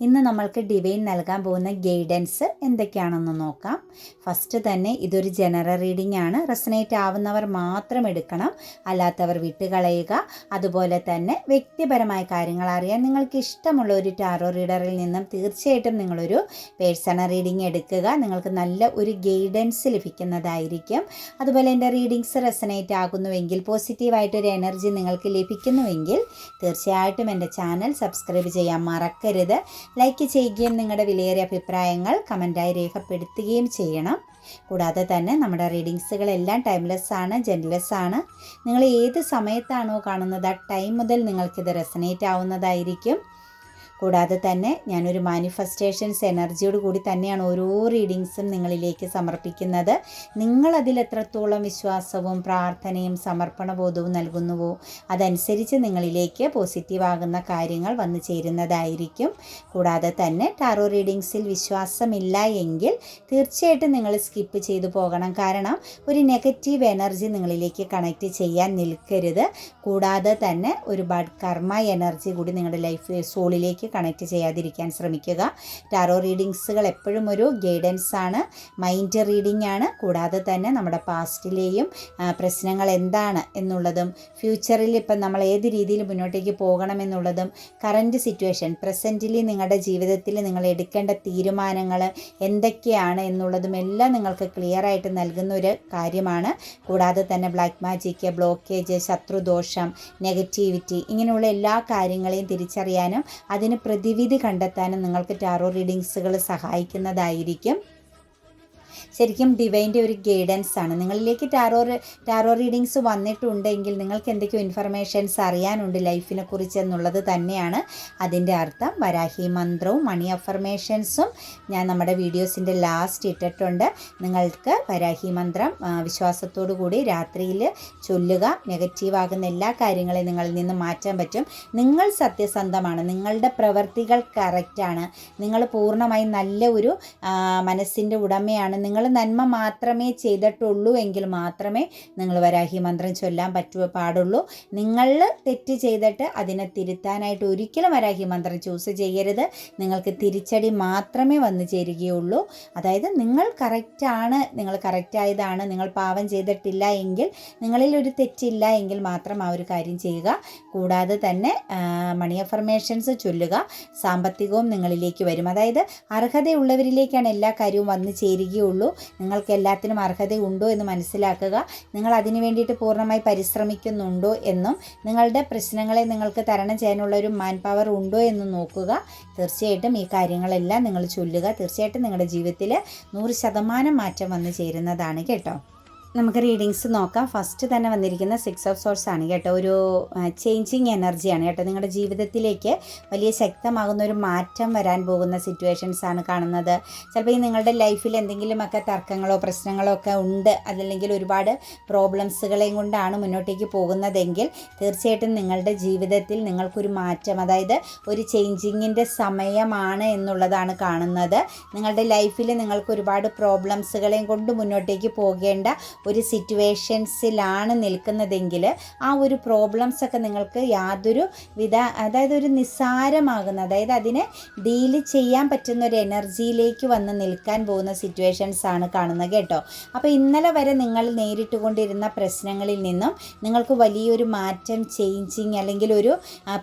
ഇന്ന് നമ്മൾക്ക് ഡിവൈൻ നൽകാൻ പോകുന്ന ഗൈഡൻസ് എന്തൊക്കെയാണെന്ന് നോക്കാം. ഫസ്റ്റ് തന്നെ ഇതൊരു ജനറൽ റീഡിംഗ് ആണ്. റെസനേറ്റ് ആവുന്നവർ മാത്രം എടുക്കണം. അല്ലാത്തവർ വിട്ടുകളയുക. അതുപോലെ തന്നെ വ്യക്തിപരമായ കാര്യങ്ങൾ അറിയാൻ നിങ്ങൾക്ക് ഇഷ്ടമുള്ള ഒരു ടാറോ റീഡറിൽ നിന്നും തീർച്ചയായിട്ടും നിങ്ങളൊരു പേഴ്സണൽ റീഡിംഗ് എടുക്കുക. നിങ്ങൾക്ക് നല്ല ഒരു ഗൈഡൻസ് ലഭിക്കുന്നതായിരിക്കും. അതുപോലെ എന്റെ റീഡിങ്സ് റെസനേറ്റ് ആകുന്നുവെങ്കിൽ പോസിറ്റീവായിട്ടൊരു എനർജി നിങ്ങൾക്ക് ലഭിക്കുന്നുവെങ്കിൽ തീർച്ചയായിട്ടും എന്റെ ചാനൽ സബ്സ്ക്രൈബ് ചെയ്യാൻ മറക്കരുത്. ലൈക്ക് ചെയ്യുകയും നിങ്ങളുടെ വിലയേറിയ അഭിപ്രായങ്ങൾ കമന്റായി രേഖപ്പെടുത്തുകയും ചെയ്യണം. കൂടാതെ തന്നെ നമ്മുടെ റീഡിങ്സുകളെല്ലാം ടൈംലെസ് ആണ് ജെൻലെസ് ആണ്. നിങ്ങൾ ഏത് സമയത്താണോ കാണുന്നത് ആ ടൈം മുതൽ നിങ്ങൾക്കിത് റെസനേറ്റ് ആവുന്നതായിരിക്കും. കൂടാതെ തന്നെ ഞാനൊരു മാനിഫെസ്റ്റേഷൻസ് എനർജിയോട് കൂടി തന്നെയാണ് ഓരോ റീഡിങ്സും നിങ്ങളിലേക്ക് സമർപ്പിക്കുന്നത്. നിങ്ങളതിൽ എത്രത്തോളം വിശ്വാസവും പ്രാർത്ഥനയും സമർപ്പണബോധവും നൽകുന്നുവോ അതനുസരിച്ച് നിങ്ങളിലേക്ക് പോസിറ്റീവാകുന്ന കാര്യങ്ങൾ വന്നു ചേരുന്നതായിരിക്കും. കൂടാതെ തന്നെ ടാറോ റീഡിങ്സിൽ വിശ്വാസമില്ല എങ്കിൽ തീർച്ചയായിട്ടും നിങ്ങൾ സ്കിപ്പ് ചെയ്തു പോകണം. കാരണം ഒരു നെഗറ്റീവ് എനർജി നിങ്ങളിലേക്ക് കണക്റ്റ് ചെയ്യാൻ നിൽക്കരുത്. കൂടാതെ തന്നെ ഒരു ബഡ് കർമ്മ എനർജി കൂടി നിങ്ങളുടെ ലൈഫ് സോളിലേക്ക് കണക്റ്റ് ചെയ്യാതിരിക്കാൻ ശ്രമിക്കുക. ടാറോ റീഡിങ്സുകൾ എപ്പോഴും ഒരു ഗൈഡൻസ് ആണ്. മൈൻഡ് റീഡിംഗ് ആണ്. കൂടാതെ തന്നെ നമ്മുടെ പാസ്റ്റിലെയും പ്രശ്നങ്ങൾ എന്താണ് എന്നുള്ളതും ഫ്യൂച്ചറിൽ ഇപ്പം നമ്മൾ ഏത് രീതിയിൽ മുന്നോട്ടേക്ക് പോകണം എന്നുള്ളതും കറന്റ് സിറ്റുവേഷൻ പ്രസന്റിലി നിങ്ങളുടെ ജീവിതത്തിൽ നിങ്ങൾ എടുക്കേണ്ട തീരുമാനങ്ങൾ എന്തൊക്കെയാണ് എന്നുള്ളതും എല്ലാം നിങ്ങൾക്ക് ക്ലിയർ ആയിട്ട് നൽകുന്ന ഒരു കാര്യമാണ്. കൂടാതെ തന്നെ ബ്ലാക്ക് മാജിക്ക് ബ്ലോക്കേജ് ശത്രുദോഷം നെഗറ്റിവിറ്റി ഇങ്ങനെയുള്ള എല്ലാ കാര്യങ്ങളെയും തിരിച്ചറിയാനും അതിന് പ്രതിവിധി കണ്ടെത്താനും നിങ്ങൾക്ക് ടാറോ റീഡിങ്സുകൾ സഹായിക്കുന്നതായിരിക്കും. ശരിക്കും ഡിവൈന്റെ ഒരു ഗൈഡൻസ് ആണ്. നിങ്ങളിലേക്ക് ടാരോ ടാരോ റീഡിങ്സ് വന്നിട്ടുണ്ടെങ്കിൽ നിങ്ങൾക്ക് എന്തൊക്കെയോ ഇൻഫർമേഷൻസ് അറിയാനുണ്ട് ലൈഫിനെ കുറിച്ച് എന്നുള്ളത് തന്നെയാണ്. അതിന്റെ അർത്ഥം വരാഹി മന്ത്രവും മണി അഫർമേഷൻസും ഞാൻ നമ്മുടെ വീഡിയോസിന്റെ ലാസ്റ്റ് ഇട്ടിട്ടുണ്ട്. നിങ്ങൾക്ക് വരാഹി മന്ത്രം വിശ്വാസത്തോടു കൂടി രാത്രിയിൽ ചൊല്ലുക. നെഗറ്റീവ് ആകുന്ന എല്ലാ കാര്യങ്ങളെയും നിങ്ങളിൽ നിന്ന് മാറ്റാൻ പറ്റും. നിങ്ങൾ സത്യസന്ധമാണ്. നിങ്ങളുടെ പ്രവൃത്തികൾ കറക്റ്റാണ് നിങ്ങൾ പൂർണമായും നല്ല ഒരു മനസ്സിന്റെ ഉടമയാണ്. നിങ്ങൾ നന്മ മാത്രമേ ചെയ്തിട്ടുള്ളൂ എങ്കിൽ മാത്രമേ നിങ്ങൾ വരാഹി മന്ത്രം ചൊല്ലാൻ പറ്റുക പാടുള്ളൂ. നിങ്ങൾ തെറ്റ് ചെയ്തിട്ട് അതിനെ തിരുത്താനായിട്ട് ഒരിക്കലും വരാഹി മന്ത്രം ചൂസ് ചെയ്യരുത്. നിങ്ങൾക്ക് തിരിച്ചടി മാത്രമേ വന്നു ചേരുകയുള്ളൂ. അതായത് നിങ്ങൾ കറക്റ്റാണ് നിങ്ങൾ കറക്റ്റായതാണ് നിങ്ങൾ പാവം ചെയ്തിട്ടില്ല എങ്കിൽ നിങ്ങളിൽ ഒരു തെറ്റില്ല എങ്കിൽ മാത്രം ആ ഒരു കാര്യം ചെയ്യുക. കൂടാതെ തന്നെ മണി അഫർമേഷൻസ് ചൊല്ലുക. സാമ്പത്തികവും നിങ്ങളിലേക്ക് വരും. അതായത് അർഹതയുള്ളവരിലേക്കാണ് എല്ലാ കാര്യവും വന്നു ചേരുകയുള്ളൂ. നിങ്ങൾക്ക് എല്ലാത്തിനും അർഹതയുണ്ടോ എന്ന് മനസ്സിലാക്കുക. നിങ്ങൾ അതിനു വേണ്ടിയിട്ട് പൂർണമായി പരിശ്രമിക്കുന്നുണ്ടോ എന്നും നിങ്ങളുടെ പ്രശ്നങ്ങളെ നിങ്ങൾക്ക് തരണം ചെയ്യാനുള്ള ഒരു മാൻ പവർ ഉണ്ടോ എന്ന് നോക്കുക. തീർച്ചയായിട്ടും ഈ കാര്യങ്ങളെല്ലാം നിങ്ങൾ ചൊല്ലുക. തീർച്ചയായിട്ടും നിങ്ങളുടെ ജീവിതത്തിൽ നൂറ് ശതമാനം മാറ്റം വന്നു ചേരുന്നതാണ് കേട്ടോ. നമുക്ക് റീഡിങ്സ് നോക്കാം. ഫസ്റ്റ് തന്നെ വന്നിരിക്കുന്ന സിക്സ് ഓഫ് സോഴ്സ് ആണ് കേട്ടോ. ഒരു ചേഞ്ചിങ് എനർജിയാണ് കേട്ടോ. നിങ്ങളുടെ ജീവിതത്തിലേക്ക് വലിയ ശക്തമാകുന്ന ഒരു മാറ്റം വരാൻ പോകുന്ന സിറ്റുവേഷൻസ് ആണ് കാണുന്നത്. ചിലപ്പോൾ ഈ നിങ്ങളുടെ ലൈഫിൽ എന്തെങ്കിലുമൊക്കെ തർക്കങ്ങളോ പ്രശ്നങ്ങളോ ഒക്കെ ഉണ്ട്. അതല്ലെങ്കിൽ ഒരുപാട് പ്രോബ്ലംസുകളെയും കൊണ്ടാണ് മുന്നോട്ടേക്ക് പോകുന്നതെങ്കിൽ തീർച്ചയായിട്ടും നിങ്ങളുടെ ജീവിതത്തിൽ നിങ്ങൾക്കൊരു മാറ്റം അതായത് ഒരു ചേഞ്ചിങ്ങിന്റെ സമയമാണ് എന്നുള്ളതാണ് കാണുന്നത്. നിങ്ങളുടെ ലൈഫിൽ നിങ്ങൾക്ക് ഒരുപാട് പ്രോബ്ലംസുകളെയും കൊണ്ട് മുന്നോട്ടേക്ക് പോകേണ്ട ഒരു സിറ്റുവേഷൻസിലാണ് നിൽക്കുന്നതെങ്കിൽ ആ ഒരു പ്രോബ്ലംസ് ഒക്കെ നിങ്ങൾക്ക് യാതൊരു വിധ അതായത് ഒരു നിസ്സാരമാകുന്ന അതായത് അതിനെ ഡീൽ ചെയ്യാൻ പറ്റുന്ന ഒരു എനർജിയിലേക്ക് വന്ന് നിൽക്കാൻ പോകുന്ന സിറ്റുവേഷൻസ് ആണ് കാണുന്നത് കേട്ടോ. അപ്പോൾ ഇന്നലെ വരെ നിങ്ങൾ നേരിട്ട് കൊണ്ടിരുന്ന പ്രശ്നങ്ങളിൽ നിന്നും നിങ്ങൾക്ക് വലിയൊരു മാറ്റം ചേഞ്ചിങ് അല്ലെങ്കിൽ ഒരു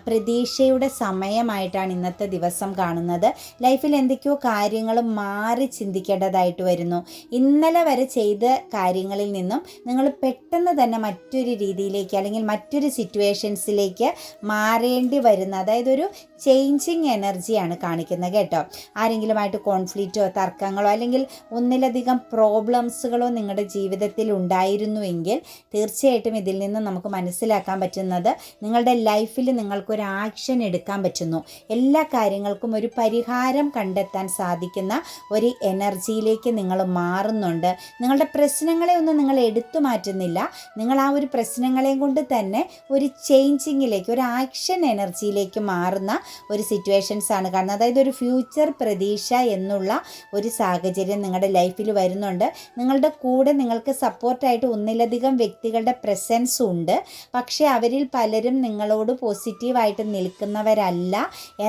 പ്രതീക്ഷയുടെ സമയമായിട്ടാണ് ഇന്നത്തെ ദിവസം കാണുന്നത്. ലൈഫിൽ എന്തൊക്കെയോ കാര്യങ്ങൾ മാറി ചിന്തിക്കേണ്ടതായിട്ട് വരുന്നു. ഇന്നലെ വരെ ചെയ്ത കാര്യങ്ങളിൽ നിന്നും നിങ്ങൾ പെട്ടെന്ന് തന്നെ മറ്റൊരു രീതിയിലേക്ക് അല്ലെങ്കിൽ മറ്റൊരു സിറ്റുവേഷൻസിലേക്ക് മാറേണ്ടി വരുന്ന അതായത് ഒരു ചേഞ്ചിങ് എനർജിയാണ് കാണിക്കുന്നത് കേട്ടോ. ആരെങ്കിലുമായിട്ട് കോൺഫ്ലിക്റ്റോ തർക്കങ്ങളോ അല്ലെങ്കിൽ ഒന്നിലധികം പ്രോബ്ലംസുകളോ നിങ്ങളുടെ ജീവിതത്തിൽ ഉണ്ടായിരുന്നുവെങ്കിൽ തീർച്ചയായിട്ടും ഇതിൽ നിന്ന് നമുക്ക് മനസ്സിലാക്കാൻ പറ്റുന്നത് നിങ്ങളുടെ ലൈഫിൽ നിങ്ങൾക്കൊരു ആക്ഷൻ എടുക്കാൻ പറ്റുന്നു. എല്ലാ കാര്യങ്ങൾക്കും ഒരു പരിഹാരം കണ്ടെത്താൻ സാധിക്കുന്ന ഒരു എനർജിയിലേക്ക് നിങ്ങൾ മാറുന്നുണ്ട്. നിങ്ങളുടെ പ്രശ്നങ്ങളെ ഒന്നും നിങ്ങൾ എടുത്തു മാറ്റുന്നില്ല. നിങ്ങൾ ആ ഒരു പ്രശ്നങ്ങളെയും കൊണ്ട് തന്നെ ഒരു ചേഞ്ചിങ്ങിലേക്ക് ഒരു ആക്ഷൻ എനർജിയിലേക്ക് മാറുന്ന ഒരു സിറ്റുവേഷൻസ് ആണ് കാണുന്നത്. അതായത് ഒരു ഫ്യൂച്ചർ പ്രതീക്ഷ എന്നുള്ള ഒരു സാഹചര്യം നിങ്ങളുടെ ലൈഫിൽ വരുന്നുണ്ട്. നിങ്ങളുടെ കൂടെ നിങ്ങൾക്ക് സപ്പോർട്ടായിട്ട് ഒന്നിലധികം വ്യക്തികളുടെ പ്രസൻസ് ഉണ്ട്. പക്ഷേ അവരിൽ പലരും നിങ്ങളോട് പോസിറ്റീവായിട്ട് നിൽക്കുന്നവരല്ല.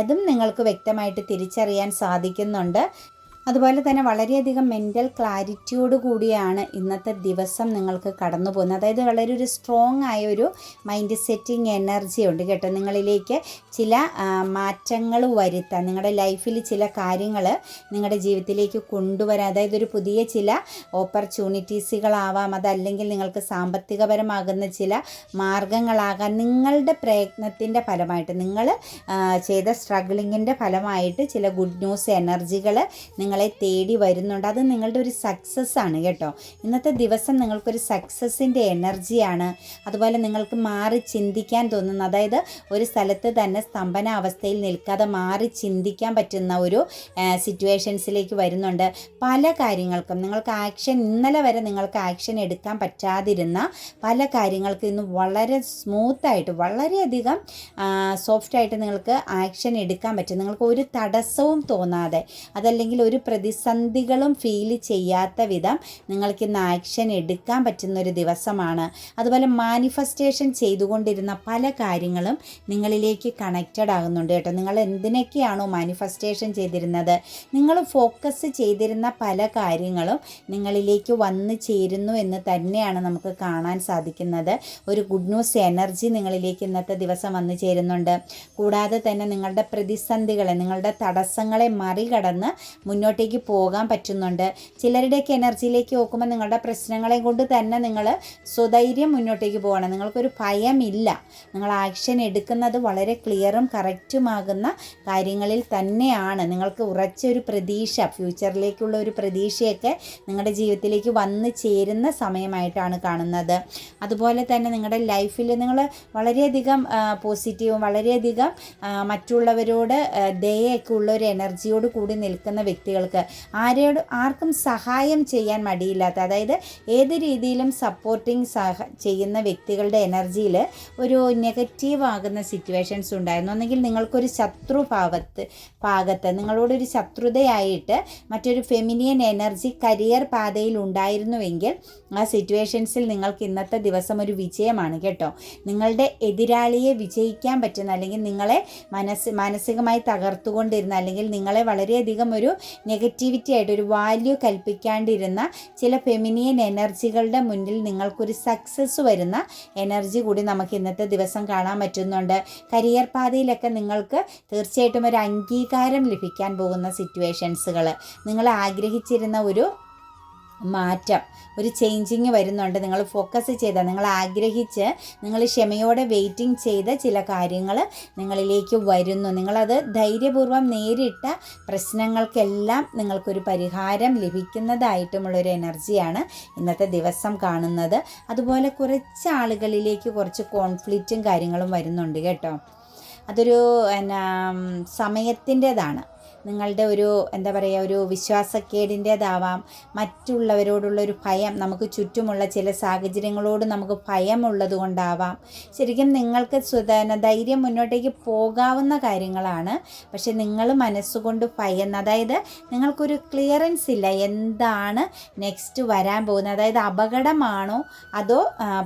അതും നിങ്ങൾക്ക് വ്യക്തമായിട്ട് തിരിച്ചറിയാൻ സാധിക്കുന്നുണ്ട്. അതുപോലെ തന്നെ വളരെയധികം മെന്റൽ ക്ലാരിറ്റിയോട് കൂടിയാണ് ഇന്നത്തെ ദിവസം നിങ്ങൾക്ക് കടന്നു പോകുന്നത്. അതായത് വളരെ ഒരു സ്ട്രോങ് ആയ ഒരു മൈൻഡ് സെറ്റിംഗ് എനർജി ഉണ്ട് കേട്ടോ. നിങ്ങളിലേക്ക് ചില മാറ്റങ്ങൾ വരുത്താൻ നിങ്ങളുടെ ലൈഫിൽ ചില കാര്യങ്ങൾ നിങ്ങളുടെ ജീവിതത്തിലേക്ക് കൊണ്ടുവരാൻ അതായത് ഒരു പുതിയ ചില ഓപ്പർച്യൂണിറ്റീസുകളാവാം അതല്ലെങ്കിൽ നിങ്ങൾക്ക് സാമ്പത്തികപരമാകുന്ന ചില മാർഗങ്ങളാകാൻ നിങ്ങളുടെ പ്രയത്നത്തിന്റെ ഫലമായിട്ട് നിങ്ങൾ ചെയ്ത സ്ട്രഗ്ലിങ്ങിന്റെ ഫലമായിട്ട് ചില ഗുഡ് ന്യൂസ് എനർജികൾ നിങ്ങൾ നിങ്ങളെ തേടി വരുന്നുണ്ട്. അത് നിങ്ങളുടെ ഒരു സക്സസ് ആണ് കേട്ടോ. ഇന്നത്തെ ദിവസം നിങ്ങൾക്കൊരു സക്സസ്സിന്റെ എനർജിയാണ് അതുപോലെ നിങ്ങൾക്ക് മാറി ചിന്തിക്കാൻ തോന്നുന്ന അതായത് ഒരു സ്ഥലത്ത് തന്നെ സ്തംഭന അവസ്ഥയിൽ നിൽക്കാതെ മാറി ചിന്തിക്കാൻ പറ്റുന്ന ഒരു സിറ്റുവേഷൻസിലേക്ക് വരുന്നുണ്ട്. പല കാര്യങ്ങൾക്കും നിങ്ങൾക്ക് ആക്ഷൻ ഇന്നലെ വരെ നിങ്ങൾക്ക് ആക്ഷൻ എടുക്കാൻ പറ്റാതിരുന്ന പല കാര്യങ്ങൾക്കും ഇന്ന് വളരെ സ്മൂത്തായിട്ട് വളരെയധികം സോഫ്റ്റായിട്ട് നിങ്ങൾക്ക് ആക്ഷൻ എടുക്കാൻ പറ്റും. നിങ്ങൾക്ക് ഒരു തടസ്സവും തോന്നാതെ അതല്ലെങ്കിൽ ഒരു പ്രതിസന്ധികളും ഫീൽ ചെയ്യാത്ത വിധം നിങ്ങൾക്ക് ഇന്ന് ആക്ഷൻ എടുക്കാൻ പറ്റുന്ന ഒരു ദിവസമാണ്. അതുപോലെ മാനിഫെസ്റ്റേഷൻ ചെയ്തുകൊണ്ടിരുന്ന പല കാര്യങ്ങളും നിങ്ങളിലേക്ക് കണക്റ്റഡ് ആകുന്നുണ്ട് കേട്ടോ. നിങ്ങൾ എന്തിനൊക്കെയാണോ മാനിഫെസ്റ്റേഷൻ ചെയ്തിരുന്നത്? നിങ്ങൾ ഫോക്കസ് ചെയ്തിരുന്ന പല കാര്യങ്ങളും നിങ്ങളിലേക്ക് വന്നു ചേരുന്നു എന്ന് തന്നെയാണ് നമുക്ക് കാണാൻ സാധിക്കുന്നത്. ഒരു ഗുഡ് ന്യൂസ് എനർജി നിങ്ങളിലേക്ക് ഇന്നത്തെ ദിവസം വന്നു ചേരുന്നുണ്ട്. കൂടാതെ തന്നെ നിങ്ങളുടെ പ്രതിസന്ധികളെ നിങ്ങളുടെ തടസ്സങ്ങളെ മറികടന്ന് മുന്നോട്ട് മുന്നോട്ടേക്ക് പോകാൻ പറ്റുന്നുണ്ട്. ചിലരുടെയൊക്കെ എനർജിയിലേക്ക് നോക്കുമ്പോൾ നിങ്ങളുടെ പ്രശ്നങ്ങളെ കൊണ്ട് തന്നെ നിങ്ങൾ സ്വധൈര്യം മുന്നോട്ടേക്ക് പോകണം നിങ്ങൾക്കൊരു ഭയമില്ല. നിങ്ങൾ ആക്ഷൻ എടുക്കുന്നത് വളരെ ക്ലിയറും കറക്റ്റുമാകുന്ന കാര്യങ്ങളിൽ തന്നെയാണ്. നിങ്ങൾക്ക് ഉറച്ചൊരു പ്രതീക്ഷ ഫ്യൂച്ചറിലേക്കുള്ള ഒരു പ്രതീക്ഷയൊക്കെ നിങ്ങളുടെ ജീവിതത്തിലേക്ക് വന്നു ചേരുന്ന സമയമായിട്ടാണ് കാണുന്നത്. അതുപോലെ തന്നെ നിങ്ങളുടെ ലൈഫിൽ നിങ്ങൾ വളരെയധികം പോസിറ്റീവും വളരെയധികം മറ്റുള്ളവരോട് ദയൊക്കെ ഉള്ള ഒരു എനർജിയോട് കൂടി നിൽക്കുന്ന വ്യക്തികൾ നിങ്ങൾക്ക് ആരോട് ആർക്കും സഹായം ചെയ്യാൻ മടിയില്ലാത്ത അതായത് ഏത് രീതിയിലും സപ്പോർട്ടിങ് സഹ ചെയ്യുന്ന വ്യക്തികളുടെ എനർജിയിൽ ഒരു നെഗറ്റീവ് ആകുന്ന സിറ്റുവേഷൻസ് ഉണ്ടായിരുന്നു. ഒന്നെങ്കിൽ നിങ്ങൾക്കൊരു ശത്രു ഭാവത്ത് ഭാഗത്ത് നിങ്ങളോടൊരു ശത്രുതയായിട്ട് മറ്റൊരു ഫെമിനിയൻ എനർജി കരിയർ പാതയിൽ ഉണ്ടായിരുന്നുവെങ്കിൽ ആ സിറ്റുവേഷൻസിൽ നിങ്ങൾക്ക് ഇന്നത്തെ ദിവസം ഒരു വിജയമാണ് കേട്ടോ. നിങ്ങളുടെ എതിരാളിയെ വിജയിക്കാൻ പറ്റുന്ന അല്ലെങ്കിൽ നിങ്ങളെ മനസ്സ് മാനസികമായി തകർത്തുകൊണ്ടിരുന്ന അല്ലെങ്കിൽ നിങ്ങളെ വളരെയധികം ഒരു നെഗറ്റിവിറ്റി ആയിട്ട് ഒരു വാല്യൂ കൽപ്പിക്കാണ്ടിരുന്ന ചില ഫെമിനിയൻ എനർജികളുടെ മുന്നിൽ നിങ്ങൾക്കൊരു സക്സസ് വരുന്ന എനർജി കൂടി നമുക്ക് ഇന്നത്തെ ദിവസം കാണാൻ പറ്റുന്നുണ്ട്. കരിയർ പാതയിലൊക്കെ നിങ്ങൾക്ക് തീർച്ചയായിട്ടും ഒരു അംഗീകാരം ലഭിക്കാൻ പോകുന്ന സിറ്റുവേഷൻസുകൾ നിങ്ങൾ ആഗ്രഹിച്ചിരുന്ന ഒരു മാറ്റം ഒരു ചേഞ്ചിങ് വരുന്നുണ്ട്. നിങ്ങൾ ഫോക്കസ് ചെയ്ത നിങ്ങൾ ആഗ്രഹിച്ച് നിങ്ങൾ ക്ഷമയോടെ വെയിറ്റിംഗ് ചെയ്ത ചില കാര്യങ്ങൾ നിങ്ങളിലേക്ക് വരുന്നു. നിങ്ങളത് ധൈര്യപൂർവം നേരിട്ട പ്രശ്നങ്ങൾക്കെല്ലാം നിങ്ങൾക്കൊരു പരിഹാരം ലഭിക്കുന്നതായിട്ടുമുള്ളൊരു എനർജിയാണ് ഇന്നത്തെ ദിവസം കാണുന്നത്. അതുപോലെ കുറച്ച് ആളുകളിലേക്ക് കുറച്ച് കോൺഫ്ലിക്റ്റും കാര്യങ്ങളും വരുന്നുണ്ട് കേട്ടോ. അതൊരു എന്നാ സമയത്തിന്റെതാണ്. നിങ്ങളുടെ ഒരു എന്താ പറയുക ഒരു വിശ്വാസക്കേടിന്റേതാവാം മറ്റുള്ളവരോടുള്ള ഒരു ഭയം നമുക്ക് ചുറ്റുമുള്ള ചില സാഹചര്യങ്ങളോട് നമുക്ക് ഭയമുള്ളത് കൊണ്ടാവാം. ശരിക്കും നിങ്ങൾക്ക് സുധന ധൈര്യം മുന്നോട്ടേക്ക് പോകാവുന്ന കാര്യങ്ങളാണ്. പക്ഷെ നിങ്ങൾ മനസ്സുകൊണ്ട് ഭയന്ന് അതായത് നിങ്ങൾക്കൊരു ക്ലിയറൻസ് ഇല്ല എന്താണ് നെക്സ്റ്റ് വരാൻ പോകുന്നത്. അതായത് അപകടമാണോ അതോ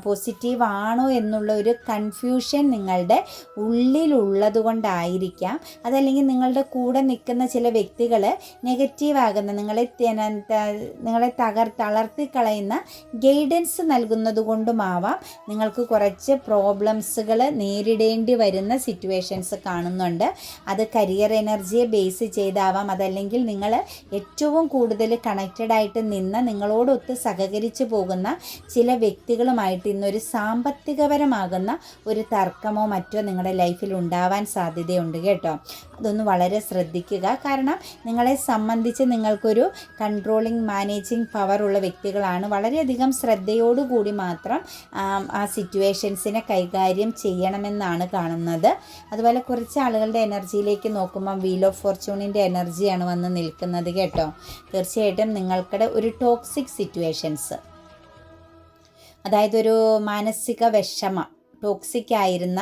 പോസിറ്റീവ് ആണോ എന്നുള്ള ഒരു കൺഫ്യൂഷൻ നിങ്ങളുടെ ഉള്ളിലുള്ളത് കൊണ്ടായിരിക്കാം. അതല്ലെങ്കിൽ നിങ്ങളുടെ കൂടെ നിൽക്കുന്ന ചില വ്യക്തികൾ നെഗറ്റീവ് ആകുന്ന നിങ്ങളെ നിങ്ങളെ തകർ തളർത്തി കളയുന്ന ഗൈഡൻസ് നൽകുന്നത് കൊണ്ടുമാവാം നിങ്ങൾക്ക് കുറച്ച് പ്രോബ്ലംസുകൾ നേരിടേണ്ടി വരുന്ന സിറ്റുവേഷൻസ് കാണുന്നുണ്ട്. അത് കരിയർ എനർജിയെ ബേസ് ചെയ്താവാം. അതല്ലെങ്കിൽ നിങ്ങൾ ഏറ്റവും കൂടുതൽ കണക്റ്റഡ് ആയിട്ട് നിന്ന് നിങ്ങളോടൊത്ത് സഹകരിച്ചു പോകുന്ന ചില വ്യക്തികളുമായിട്ട് ഇന്നൊരു സാമ്പത്തികപരമാകുന്ന ഒരു തർക്കമോ മറ്റോ നിങ്ങളുടെ ലൈഫിൽ ഉണ്ടാവാൻ സാധ്യതയുണ്ട് കേട്ടോ. അതൊന്ന് വളരെ ശ്രദ്ധിക്കുക. കാരണം നിങ്ങളെ സംബന്ധിച്ച് നിങ്ങൾക്കൊരു കൺട്രോളിങ് മാനേജിങ് ഉള്ള വ്യക്തികളാണ്. വളരെയധികം ശ്രദ്ധയോടുകൂടി മാത്രം ആ സിറ്റുവേഷൻസിനെ കൈകാര്യം ചെയ്യണമെന്നാണ് കാണുന്നത്. അതുപോലെ കുറച്ച് ആളുകളുടെ എനർജിയിലേക്ക് നോക്കുമ്പം വീൽ ഓഫ് ഫോർച്യൂണിന്റെ എനർജിയാണ് വന്ന് നിൽക്കുന്നത് കേട്ടോ. തീർച്ചയായിട്ടും നിങ്ങൾക്കിടെ ഒരു ടോക്സിക് സിറ്റുവേഷൻസ് അതായത് ഒരു മാനസിക വിഷമം. ടോക്സിക് ആയിരുന്ന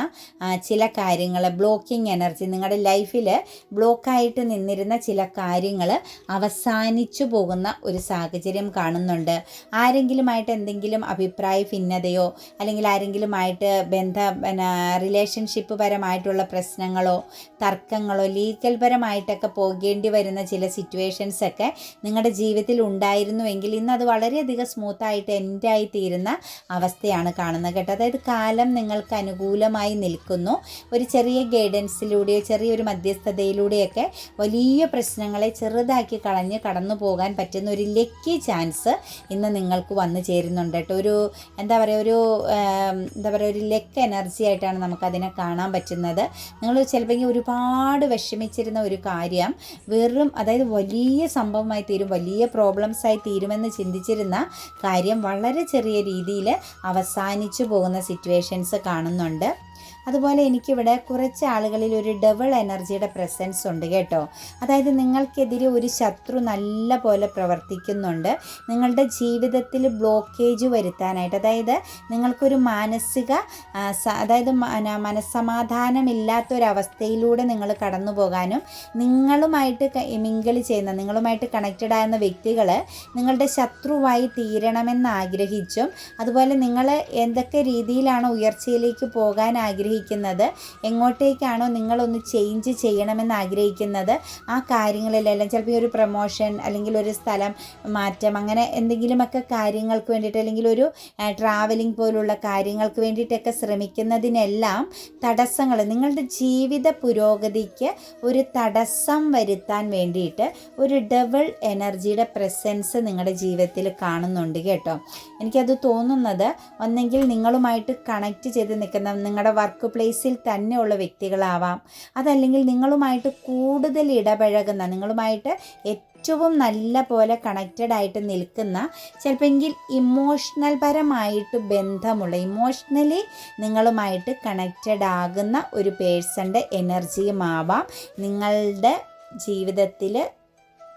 ചില കാര്യങ്ങൾ ബ്ലോക്കിംഗ് എനർജി നിങ്ങളുടെ ലൈഫിൽ ബ്ലോക്കായിട്ട് നിന്നിരുന്ന ചില കാര്യങ്ങൾ അവസാനിച്ചു പോകുന്ന ഒരു സാഹചര്യം കാണുന്നുണ്ട്. ആരെങ്കിലുമായിട്ട് എന്തെങ്കിലും അഭിപ്രായ ഭിന്നതയോ അല്ലെങ്കിൽ ആരെങ്കിലുമായിട്ട് ബന്ധ റിലേഷൻഷിപ്പ് പരമായിട്ടുള്ള പ്രശ്നങ്ങളോ തർക്കങ്ങളോ ലീഗൽ പരമായിട്ടൊക്കെ പോകേണ്ടി വരുന്ന ചില സിറ്റുവേഷൻസ് ഒക്കെ നിങ്ങളുടെ ജീവിതത്തിൽ ഉണ്ടായിരുന്നുവെങ്കിൽ ഇന്ന് അത് വളരെയധികം സ്മൂത്തായിട്ട് എൻഡായി തീരുന്ന അവസ്ഥയാണ് കാണുന്നത് കേട്ടോ. അതായത് കാലം നിങ്ങൾക്ക് അനുകൂലമായി നിൽക്കുന്നു. ഒരു ചെറിയ ഗൈഡൻസിലൂടെയോ ചെറിയൊരു മധ്യസ്ഥതയിലൂടെയൊക്കെ വലിയ പ്രശ്നങ്ങളെ ചെറുതാക്കി കളഞ്ഞ് കടന്നു പോകാൻ പറ്റുന്ന ഒരു ലക്കി ചാൻസ് ഇന്ന് നിങ്ങൾക്ക് വന്നു ചേരുന്നുണ്ട് കേട്ടോ. ഒരു എന്താ പറയുക ഒരു എന്താ പറയുക ഒരു ലെക്ക് എനർജി ആയിട്ടാണ് നമുക്കതിനെ കാണാൻ പറ്റുന്നത്. നിങ്ങൾ ചിലപ്പോൾ ഒരുപാട് വിഷമിച്ചിരുന്ന ഒരു കാര്യം വെറും അതായത് വലിയ സംഭവമായി തീരും വലിയ പ്രോബ്ലംസ് ആയി തീരുമെന്ന് ചിന്തിച്ചിരുന്ന കാര്യം വളരെ ചെറിയ രീതിയിൽ അവസാനിച്ചു പോകുന്ന സിറ്റുവേഷൻസ് കാണുന്നുണ്ട്. അതുപോലെ എനിക്കിവിടെ കുറച്ച് ആളുകളിൽ ഒരു ഡബിൾ എനർജിയുടെ പ്രസൻസ് ഉണ്ട് കേട്ടോ. അതായത് നിങ്ങൾക്കെതിരെ ഒരു ശത്രു നല്ല പോലെ പ്രവർത്തിക്കുന്നുണ്ട്. നിങ്ങളുടെ ജീവിതത്തിൽ ബ്ലോക്കേജ് വരുത്താനായിട്ട്. അതായത് നിങ്ങൾക്കൊരു മാനസിക അതായത് മനസ്സമാധാനമില്ലാത്തൊരവസ്ഥയിലൂടെ നിങ്ങൾ കടന്നു പോകാനും നിങ്ങളുമായിട്ട് മിങ്കിൾ ചെയ്യുന്ന നിങ്ങളുമായിട്ട് കണക്റ്റഡ് ആകുന്ന വ്യക്തികൾ നിങ്ങളുടെ ശത്രുവായി തീരണമെന്ന് ആഗ്രഹിച്ചും അതുപോലെ നിങ്ങൾ എന്തൊക്കെ രീതിയിലാണ് ഉയർച്ചയിലേക്ക് പോകാൻ ആഗ്രഹിക്കുന്നത് എങ്ങോട്ടേക്കാണോ നിങ്ങളൊന്ന് ചേഞ്ച് ചെയ്യണമെന്ന് ആഗ്രഹിക്കുന്നത്. ആ കാര്യങ്ങളിലെല്ലാം ചിലപ്പോൾ ഈ ഒരു പ്രൊമോഷൻ അല്ലെങ്കിൽ ഒരു സ്ഥലം മാറ്റം അങ്ങനെ എന്തെങ്കിലുമൊക്കെ കാര്യങ്ങൾക്ക് വേണ്ടിയിട്ട് അല്ലെങ്കിൽ ഒരു ട്രാവലിംഗ് പോലുള്ള കാര്യങ്ങൾക്ക് വേണ്ടിയിട്ടൊക്കെ ശ്രമിക്കുന്നതിനെല്ലാം തടസ്സങ്ങൾ നിങ്ങളുടെ ജീവിത പുരോഗതിക്ക് ഒരു തടസ്സം വരുത്താൻ വേണ്ടിയിട്ട് ഒരു ഡബിൾ എനർജിയുടെ പ്രസൻസ് നിങ്ങളുടെ ജീവിതത്തിൽ കാണുന്നുണ്ട് കേട്ടോ. എനിക്കത് തോന്നുന്നത് ഒന്നെങ്കിൽ നിങ്ങളുമായിട്ട് കണക്റ്റ് ചെയ്ത് നിൽക്കുന്ന നിങ്ങളുടെ വർക്ക് പ്ലേസിൽ തന്നെയുള്ള വ്യക്തികളാവാം. അതല്ലെങ്കിൽ നിങ്ങളുമായിട്ട് കൂടുതൽ ഇടപഴകുന്ന നിങ്ങളുമായിട്ട് ഏറ്റവും നല്ല പോലെ കണക്റ്റഡ് ആയിട്ട് നിൽക്കുന്ന ചിലപ്പോൾ ഇമോഷണൽ പരമായിട്ട് ബന്ധമുള്ള ഇമോഷണലി നിങ്ങളുമായിട്ട് കണക്റ്റഡ് ആകുന്ന ഒരു പേഴ്സന്റെ എനർജിയും ആവാം. നിങ്ങളുടെ ജീവിതത്തിൽ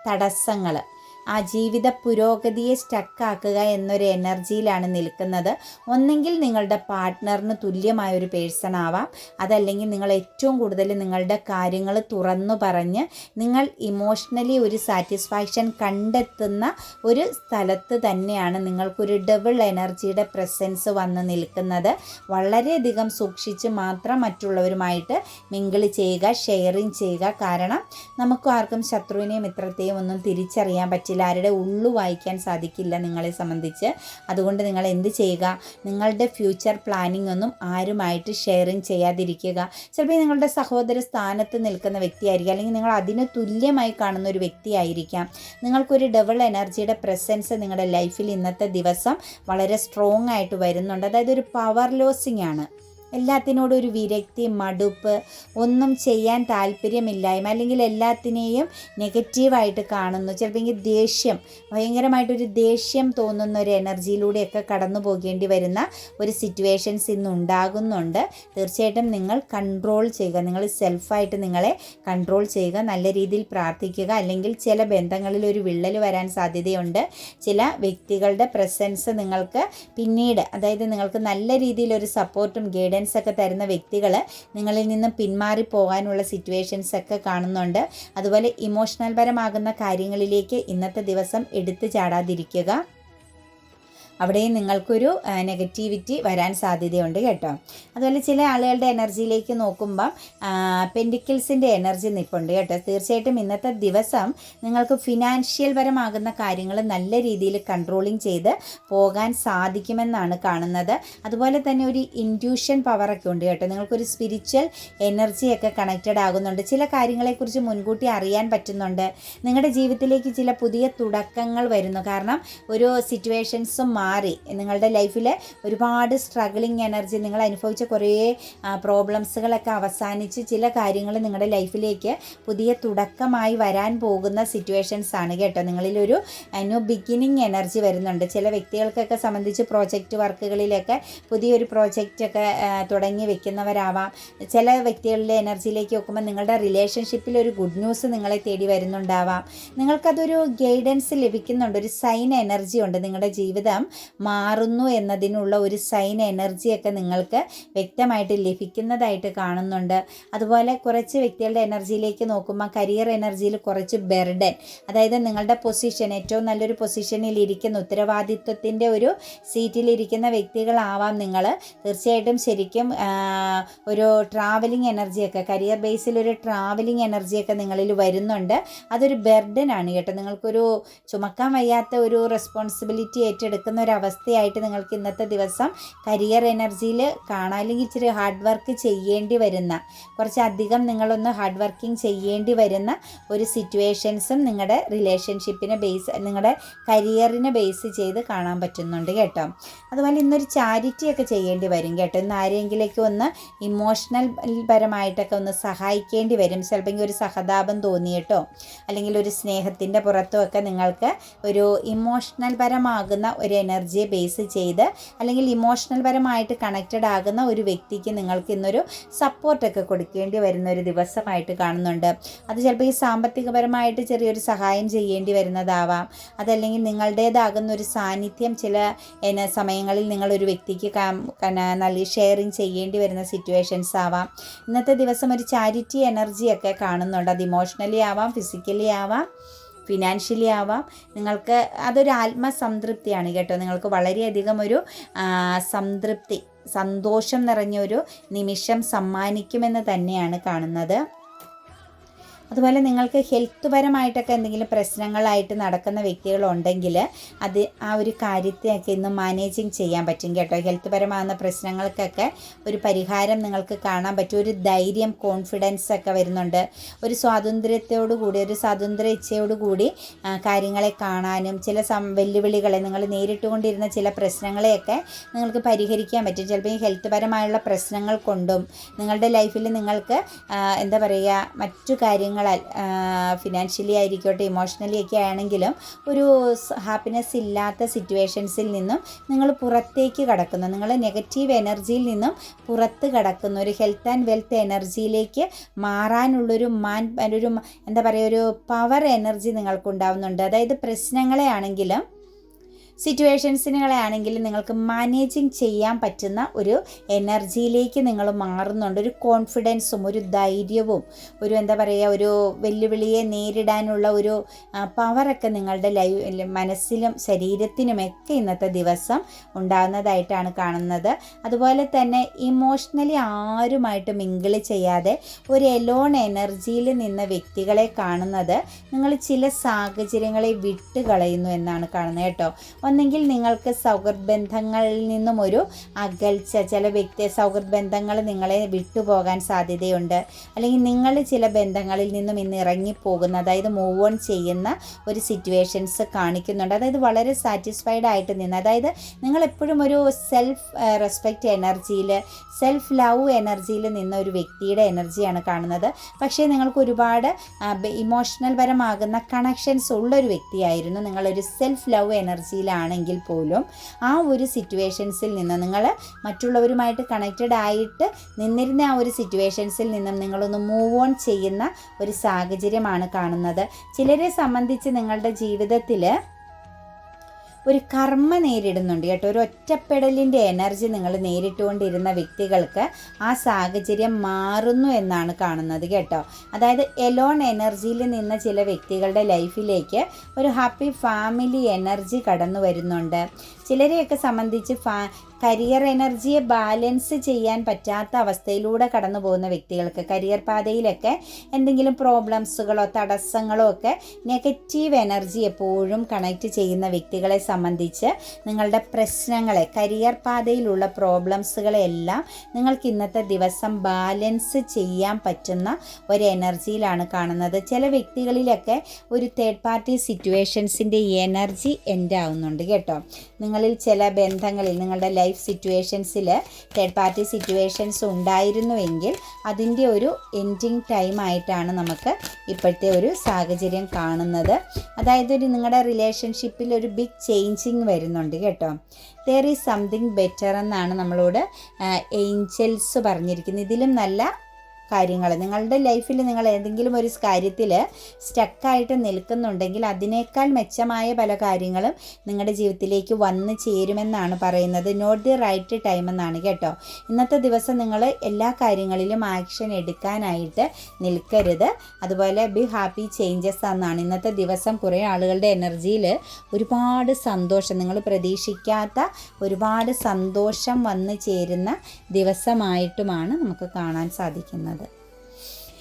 തടസ്സങ്ങൾ ആ ജീവിത പുരോഗതിയെ സ്റ്റക്കാക്കുക എന്നൊരു എനർജിയിലാണ് നിൽക്കുന്നത്. ഒന്നെങ്കിൽ നിങ്ങളുടെ പാർട്ട്ണറിന് തുല്യമായ ഒരു പേഴ്സൺ ആവാം. അതല്ലെങ്കിൽ നിങ്ങൾ ഏറ്റവും കൂടുതൽ നിങ്ങളുടെ കാര്യങ്ങൾ തുറന്നു പറഞ്ഞ് നിങ്ങൾ ഇമോഷണലി ഒരു സാറ്റിസ്ഫാക്ഷൻ കണ്ടെത്തുന്ന ഒരു സ്ഥലത്ത് തന്നെയാണ് നിങ്ങൾക്കൊരു ഡബിൾ എനർജിയുടെ പ്രസൻസ് വന്ന് നിൽക്കുന്നത്. വളരെയധികം സൂക്ഷിച്ച് മാത്രം മറ്റുള്ളവരുമായിട്ട് മിങ്കിൾ ചെയ്യുക ഷെയറിങ് ചെയ്യുക. കാരണം നമുക്ക് ആർക്കും ശത്രുവിനെയും മിത്രത്തെയും ഒന്നും തിരിച്ചറിയാൻ പറ്റില്ല. ആരുടെ ഉള്ളു വായിക്കാൻ സാധിക്കില്ല നിങ്ങളെ സംബന്ധിച്ച്. അതുകൊണ്ട് നിങ്ങൾ എന്ത് ചെയ്യുക? നിങ്ങളുടെ ഫ്യൂച്ചർ പ്ലാനിംഗ് ഒന്നും ആരുമായിട്ട് ഷെയറിങ് ചെയ്യാതിരിക്കുക. ചിലപ്പോൾ നിങ്ങളുടെ സഹോദര സ്ഥാനത്ത് നിൽക്കുന്ന വ്യക്തിയായിരിക്കും. അല്ലെങ്കിൽ നിങ്ങൾ അതിന് തുല്യമായി കാണുന്ന ഒരു വ്യക്തിയായിരിക്കാം. നിങ്ങൾക്കൊരു ഡബിൾ എനർജിയുടെ പ്രസൻസ് നിങ്ങളുടെ ലൈഫിൽ ഇന്നത്തെ ദിവസം വളരെ സ്ട്രോങ് ആയിട്ട് വരുന്നുണ്ട്. അതായത് ഒരു പവർ ലോസിങ് ആണ്. എല്ലാത്തിനോടും ഒരു വിരക്തി മടുപ്പ് ഒന്നും ചെയ്യാൻ താല്പര്യമില്ലായ്മ അല്ലെങ്കിൽ എല്ലാത്തിനെയും നെഗറ്റീവായിട്ട് കാണുന്നു. ചിലപ്പോൾ ദേഷ്യം ഭയങ്കരമായിട്ടൊരു ദേഷ്യം തോന്നുന്ന ഒരു എനർജിയിലൂടെയൊക്കെ കടന്നു പോകേണ്ടി വരുന്ന ഒരു സിറ്റുവേഷൻസ് ഇന്ന് ഉണ്ടാകുന്നുണ്ട്. തീർച്ചയായിട്ടും നിങ്ങൾ കൺട്രോൾ ചെയ്യുക. നിങ്ങൾ സെൽഫായിട്ട് നിങ്ങളെ കൺട്രോൾ ചെയ്യുക. നല്ല രീതിയിൽ പ്രാർത്ഥിക്കുക. അല്ലെങ്കിൽ ചില ബന്ധങ്ങളിൽ ഒരു വിള്ളൽ വരാൻ സാധ്യതയുണ്ട്. ചില വ്യക്തികളുടെ പ്രസൻസ് നിങ്ങൾക്ക് പിന്നീട് അതായത് നിങ്ങൾക്ക് നല്ല രീതിയിൽ ഒരു സപ്പോർട്ടും ഗൈഡൻസ് ഒക്കെ തരുന്ന വ്യക്തികൾ നിങ്ങളിൽ നിന്ന് പിന്മാറി പോകാനുള്ള സിറ്റുവേഷൻസ് ഒക്കെ കാണുന്നുണ്ട്. അതുപോലെ ഇമോഷണൽ പരമാകുന്ന കാര്യങ്ങളിലേക്ക് ഇന്നത്തെ ദിവസം എടുത്തു ചാടാതിരിക്കുക. അവിടെയും നിങ്ങൾക്കൊരു നെഗറ്റിവിറ്റി വരാൻ സാധ്യതയുണ്ട് കേട്ടോ. അതുപോലെ ചില ആളുകളുടെ എനർജിയിലേക്ക് നോക്കുമ്പം പെൻഡിക്കിൾസിന്റെ എനർജി നിൽപ്പുണ്ട് കേട്ടോ. തീർച്ചയായിട്ടും ഇന്നത്തെ ദിവസം നിങ്ങൾക്ക് ഫിനാൻഷ്യൽ പരമാകുന്ന കാര്യങ്ങൾ നല്ല രീതിയിൽ കൺട്രോളിങ് ചെയ്ത് പോകാൻ സാധിക്കുമെന്നാണ് കാണുന്നത്. അതുപോലെ തന്നെ ഒരു ഇൻഡ്യൂഷൻ പവറൊക്കെ ഉണ്ട് കേട്ടോ. നിങ്ങൾക്കൊരു സ്പിരിച്വൽ എനർജിയൊക്കെ കണക്റ്റഡ് ആകുന്നുണ്ട്. ചില കാര്യങ്ങളെക്കുറിച്ച് മുൻകൂട്ടി അറിയാൻ പറ്റുന്നുണ്ട്. നിങ്ങളുടെ ജീവിതത്തിലേക്ക് ചില പുതിയ തുടക്കങ്ങൾ വരുന്നു. കാരണം ഒരു സിറ്റുവേഷൻസും നിങ്ങളുടെ ലൈഫിൽ ഒരുപാട് സ്ട്രഗിളിങ് എനർജി നിങ്ങൾ അനുഭവിച്ച കുറേ പ്രോബ്ലംസുകളൊക്കെ അവസാനിച്ച് ചില കാര്യങ്ങൾ നിങ്ങളുടെ ലൈഫിലേക്ക് പുതിയ തുടക്കമായി വരാൻ പോകുന്ന സിറ്റുവേഷൻസ് ആണ് കേട്ടോ. നിങ്ങളിലൊരു ന്യൂ ബിഗിനിങ് എനർജി വരുന്നുണ്ട്. ചില വ്യക്തികൾക്കൊക്കെ സംബന്ധിച്ച് പ്രോജക്റ്റ് വർക്കുകളിലൊക്കെ പുതിയൊരു പ്രോജക്റ്റൊക്കെ തുടങ്ങി വെക്കുന്നവരാവാം. ചില വ്യക്തികളുടെ എനർജിയിലേക്ക് നോക്കുമ്പോൾ നിങ്ങളുടെ റിലേഷൻഷിപ്പിൽ ഒരു ഗുഡ് ന്യൂസ് നിങ്ങളെ തേടി വരുന്നുണ്ടാവാം. നിങ്ങൾക്കതൊരു ഗൈഡൻസ് ലഭിക്കുന്നുണ്ട്. ഒരു സൈൻ എനർജി ഉണ്ട് നിങ്ങളുടെ ജീവിതം. മാറുന്നു എന്നതിനുള്ള ഒരു സൈൻ എനർജിയൊക്കെ നിങ്ങൾക്ക് വ്യക്തമായിട്ട് ലഭിക്കുന്നതായിട്ട് കാണുന്നുണ്ട്. അതുപോലെ കുറച്ച് വ്യക്തികളുടെ എനർജിയിലേക്ക് നോക്കുമ്പോൾ കരിയർ എനർജിയിൽ കുറച്ച് ബെർഡൻ അതായത് നിങ്ങളുടെ പൊസിഷൻ ഏറ്റവും നല്ലൊരു പൊസിഷനിൽ ഇരിക്കുന്ന ഉത്തരവാദിത്വത്തിന്റെ ഒരു സീറ്റിലിരിക്കുന്ന വ്യക്തികളാവാം നിങ്ങൾ തീർച്ചയായിട്ടും ശരിക്കും ഒരു ട്രാവലിംഗ് എനർജിയൊക്കെ കരിയർ ബേസിൽ ഒരു ട്രാവലിംഗ് എനർജിയൊക്കെ നിങ്ങളിൽ വരുന്നുണ്ട്. അതൊരു ബെർഡൻ ആണ് കേട്ടോ. നിങ്ങൾക്കൊരു ചുമക്കാൻ വയ്യാത്ത ഒരു റെസ്പോൺസിബിലിറ്റി ഏറ്റെടുക്കുന്ന ഒരു അവസ്ഥയായിട്ട് നിങ്ങൾക്ക് ഇന്നത്തെ ദിവസം കരിയർ എനർജിയിൽ കാണാം അല്ലെങ്കിൽ ഇച്ചിരി ഹാർഡ് വർക്ക് ചെയ്യേണ്ടി വരുന്ന കുറച്ചധികം നിങ്ങളൊന്ന് ഹാർഡ് വർക്കിംഗ് ചെയ്യേണ്ടി വരുന്ന ഒരു സിറ്റുവേഷൻസും നിങ്ങളുടെ റിലേഷൻഷിപ്പിനെ ബേസ് നിങ്ങളുടെ കരിയറിനെ ബേസ് ചെയ്ത് കാണാൻ പറ്റുന്നുണ്ട് കേട്ടോ. അതുപോലെ ഇന്നൊരു ചാരിറ്റിയൊക്കെ ചെയ്യേണ്ടി വരും കേട്ടോ. ഇന്ന് ആരെങ്കിലേക്ക് ഒന്ന് ഇമോഷണൽ പരമായിട്ടൊക്കെ ഒന്ന് സഹായിക്കേണ്ടി വരും. ചിലപ്പോൾ ഒരു സഹതാപം തോന്നിയിട്ടോ അല്ലെങ്കിൽ ഒരു സ്നേഹത്തിന്റെ പുറത്തുമൊക്കെ നിങ്ങൾക്ക് ഒരു ഇമോഷണൽ പരമാകുന്ന ഒരു എനർജിയെ ബേസ് ചെയ്ത് അല്ലെങ്കിൽ ഇമോഷണൽ പരമായിട്ട് കണക്റ്റഡ് ആകുന്ന ഒരു വ്യക്തിക്ക് നിങ്ങൾക്ക് ഇന്നൊരു സപ്പോർട്ടൊക്കെ കൊടുക്കേണ്ടി വരുന്ന ഒരു ദിവസമായിട്ട് കാണുന്നുണ്ട്. അത് ചിലപ്പോൾ ഈ സാമ്പത്തികപരമായിട്ട് ചെറിയൊരു സഹായം ചെയ്യേണ്ടി വരുന്നതാവാം. അതല്ലെങ്കിൽ നിങ്ങളുടേതാകുന്ന ഒരു സാന്നിധ്യം ചില എന്ന സമയങ്ങളിൽ നിങ്ങളൊരു വ്യക്തിക്ക് നല്ല ഷെയറിങ് ചെയ്യേണ്ടി വരുന്ന സിറ്റുവേഷൻസ് ആവാം. ഇന്നത്തെ ദിവസം ഒരു ചാരിറ്റി എനർജിയൊക്കെ കാണുന്നുണ്ട്. അത് ഇമോഷണലി ആവാം ഫിസിക്കലി ആവാം. ഫിനാൻഷ്യലി ആവാം. നിങ്ങൾക്ക് അതൊരു ആത്മസംതൃപ്തിയാണ് കേട്ടോ. നിങ്ങൾക്ക് വളരെയധികം ഒരു സംതൃപ്തി സന്തോഷം നിറഞ്ഞൊരു നിമിഷം സമ്മാനിക്കുമെന്ന് തന്നെയാണ് കാണുന്നത്. അതുപോലെ നിങ്ങൾക്ക് ഹെൽത്ത് പരമായിട്ടൊക്കെ എന്തെങ്കിലും പ്രശ്നങ്ങളായിട്ട് നടക്കുന്ന വ്യക്തികളുണ്ടെങ്കിൽ അത് ആ ഒരു കാര്യത്തെയൊക്കെ ഇന്ന് മാനേജിങ് ചെയ്യാൻ പറ്റും കേട്ടോ. ഹെൽത്ത് പരമാകുന്ന പ്രശ്നങ്ങൾക്കൊക്കെ ഒരു പരിഹാരം നിങ്ങൾക്ക് കാണാൻ പറ്റും. ഒരു ധൈര്യം കോൺഫിഡൻസ് ഒക്കെ വരുന്നുണ്ട്. ഒരു സ്വാതന്ത്ര്യത്തോടു കൂടി ഒരു സ്വാതന്ത്ര്യ ഇച്ഛയോടു കൂടി കാര്യങ്ങളെ കാണാനും ചില സം വെല്ലുവിളികളെ നിങ്ങൾ നേരിട്ടുകൊണ്ടിരുന്ന ചില പ്രശ്നങ്ങളെയൊക്കെ നിങ്ങൾക്ക് പരിഹരിക്കാൻ പറ്റും. ചിലപ്പോൾ ഈ ഹെൽത്ത് പരമായുള്ള പ്രശ്നങ്ങൾ കൊണ്ടും നിങ്ങളുടെ ലൈഫിൽ നിങ്ങൾക്ക് എന്താ പറയുക മറ്റു കാര്യങ്ങളാൽ ഫിനാൻഷ്യലി ആയിരിക്കട്ടെ ഇമോഷണലി ഒക്കെ ആണെങ്കിലും ഒരു ഹാപ്പിനെസ് ഇല്ലാത്ത സിറ്റുവേഷൻസിൽ നിന്നും നിങ്ങൾ പുറത്തേക്ക് കടക്കുന്നു. നിങ്ങൾ നെഗറ്റീവ് എനർജിയിൽ നിന്നും പുറത്ത് കടക്കുന്ന. ഒരു ഹെൽത്ത് ആൻഡ് വെൽത്ത് എനർജിയിലേക്ക് മാറാനുള്ളൊരു മാൻ ഒരു എന്താ പറയുക ഒരു പവർ എനർജി നിങ്ങൾക്കുണ്ടാവുന്നുണ്ട്. അതായത് പ്രശ്നങ്ങളെ ആണെങ്കിലും സിറ്റുവേഷൻസിനുകളെ നിങ്ങൾക്ക് മാനേജിങ് ചെയ്യാൻ പറ്റുന്ന ഒരു എനർജിയിലേക്ക് നിങ്ങൾ മാറുന്നുണ്ട്. ഒരു കോൺഫിഡൻസും ഒരു ധൈര്യവും ഒരു എന്താ പറയുക ഒരു വെല്ലുവിളിയെ നേരിടാനുള്ള ഒരു പവറൊക്കെ നിങ്ങളുടെ ലൈവ് മനസ്സിലും ശരീരത്തിനുമൊക്കെ ഇന്നത്തെ ദിവസം ഉണ്ടാകുന്നതായിട്ടാണ് കാണുന്നത്. അതുപോലെ തന്നെ ഇമോഷണലി ആരുമായിട്ട് മിങ്കിൾ ചെയ്യാതെ ഒരു എലോൺ എനർജിയിൽ നിന്ന വ്യക്തികളെ കാണുന്നത് നിങ്ങൾ ചില സാഹചര്യങ്ങളെ വിട്ടുകളയുന്നു എന്നാണ് കാണുന്നത് കേട്ടോ. ഒന്നെങ്കിൽ നിങ്ങൾക്ക് സൗഹൃദ ബന്ധങ്ങളിൽ നിന്നും ഒരു അകൽച്ച ചില വ്യക്തി സൗഹൃദ ബന്ധങ്ങൾ നിങ്ങളെ വിട്ടുപോകാൻ സാധ്യതയുണ്ട്. അല്ലെങ്കിൽ നിങ്ങൾ ചില ബന്ധങ്ങളിൽ നിന്നും ഇന്ന് ഇറങ്ങിപ്പോകുന്ന. അതായത് മൂവ് ഓൺ ചെയ്യുന്ന ഒരു സിറ്റുവേഷൻസ് കാണിക്കുന്നുണ്ട്. അതായത് വളരെ സാറ്റിസ്ഫൈഡ് ആയിട്ട് നിന്ന്. അതായത് നിങ്ങൾ എപ്പോഴും ഒരു സെൽഫ് റെസ്പെക്റ്റ് എനർജിയിൽ സെൽഫ് ലവ് എനർജിയിൽ നിന്ന ഒരു വ്യക്തിയുടെ എനർജിയാണ് കാണുന്നത്. പക്ഷേ നിങ്ങൾക്ക് ഒരുപാട് ഇമോഷണൽ പരമാകുന്ന കണക്ഷൻസ് ഉള്ളൊരു വ്യക്തിയായിരുന്നു. നിങ്ങളൊരു സെൽഫ് ലവ് എനർജിയിലാണെങ്കിൽ പോലും ആ ഒരു സിറ്റുവേഷൻസിൽ നിന്ന് നിങ്ങൾ മറ്റുള്ളവരുമായിട്ട് കണക്റ്റഡ് ആയിട്ട് നിന്നിരുന്ന ആ ഒരു സിറ്റുവേഷൻസിൽ നിന്നും നിങ്ങളൊന്ന് മൂവ് ഓൺ ചെയ്യുന്ന ഒരു സാഹചര്യമാണ് കാണുന്നത്. ചിലരെ സംബന്ധിച്ച് നിങ്ങളുടെ ജീവിതത്തിൽ ഒരു കർമ്മ നേരിടുന്നുണ്ട് കേട്ടോ. ഒരു ഒറ്റപ്പെടലിന്റെ എനർജി നിങ്ങൾ നേരിട്ടുകൊണ്ടിരുന്ന വ്യക്തികൾക്ക് ആ സാഹചര്യം മാറുന്നു എന്നാണ് കാണുന്നത് കേട്ടോ. അതായത് എലോൺ എനർജിയിൽ നിന്ന ചില വ്യക്തികളുടെ ലൈഫിലേക്ക് ഒരു ഹാപ്പി ഫാമിലി എനർജി കടന്നു വരുന്നുണ്ട്. ചിലരെയൊക്കെ സംബന്ധിച്ച് ഫാ കരിയർ എനർജിയെ ബാലൻസ് ചെയ്യാൻ പറ്റാത്ത അവസ്ഥയിലൂടെ കടന്നു പോകുന്ന വ്യക്തികൾക്ക് കരിയർ പാതയിലൊക്കെ എന്തെങ്കിലും പ്രോബ്ലംസുകളോ തടസ്സങ്ങളോ ഒക്കെ നെഗറ്റീവ് എനർജി എപ്പോഴും കണക്ട് ചെയ്യുന്ന വ്യക്തികളെ സംബന്ധിച്ച് നിങ്ങളുടെ പ്രശ്നങ്ങളെ കരിയർ പാതയിലുള്ള പ്രോബ്ലംസുകളെല്ലാം നിങ്ങൾക്ക് ഇന്നത്തെ ദിവസം ബാലൻസ് ചെയ്യാൻ പറ്റുന്ന ഒരു എനർജിയിലാണ് കാണുന്നത്. ചില വ്യക്തികളിലൊക്കെ ഒരു തേർഡ് പാർട്ടി സിറ്റുവേഷൻസിന്റെ എനർജി എൻഡ് ആവുന്നുണ്ട് കേട്ടോ. നിങ്ങളിൽ ചില ബന്ധങ്ങളിൽ നിങ്ങളുടെ ലൈഫ് സിറ്റുവേഷൻസിൽ തേർഡ് പാർട്ടി സിറ്റുവേഷൻസ് ഉണ്ടായിരുന്നുവെങ്കിൽ അതിന്റെ ഒരു എൻഡിങ് ടൈം ആയിട്ടാണ് നമുക്ക് ഇപ്പോഴത്തെ ഒരു സാഹചര്യം കാണുന്നത്. അതായത് ഒരു നിങ്ങളുടെ റിലേഷൻഷിപ്പിൽ ഒരു ബിഗ് ചേഞ്ചിങ് വരുന്നുണ്ട് കേട്ടോ. ദർ ഈസ് സംതിങ് ബെറ്റർ എന്നാണ് നമ്മളോട് ഏഞ്ചൽസ് പറഞ്ഞിരിക്കുന്നത്. ഇതിലും നല്ല കാര്യങ്ങൾ നിങ്ങളുടെ ലൈഫിൽ നിങ്ങൾ ഏതെങ്കിലും ഒരു കാര്യത്തിൽ സ്റ്റക്കായിട്ട് നിൽക്കുന്നുണ്ടെങ്കിൽ അതിനേക്കാൾ മെച്ചമായ പല കാര്യങ്ങളും നിങ്ങളുടെ ജീവിതത്തിലേക്ക് വന്ന് ചേരുമെന്നാണ് പറയുന്നത്. നോട്ട് ദി റൈറ്റ് ടൈം എന്നാണ് കേട്ടോ. ഇന്നത്തെ ദിവസം നിങ്ങൾ എല്ലാ കാര്യങ്ങളിലും ആക്ഷൻ എടുക്കാനായിട്ട് നിൽക്കരുത്. അതുപോലെ ബി ഹാപ്പി ചേഞ്ചസ് എന്നാണ്. ഇന്നത്തെ ദിവസം കുറേ ആളുകളുടെ എനർജിയിൽ ഒരുപാട് സന്തോഷം നിങ്ങൾ പ്രതീക്ഷിക്കാത്ത ഒരുപാട് സന്തോഷം വന്ന് ചേരുന്ന ദിവസമായിട്ടുമാണ് നമുക്ക് കാണാൻ സാധിക്കുന്നത്.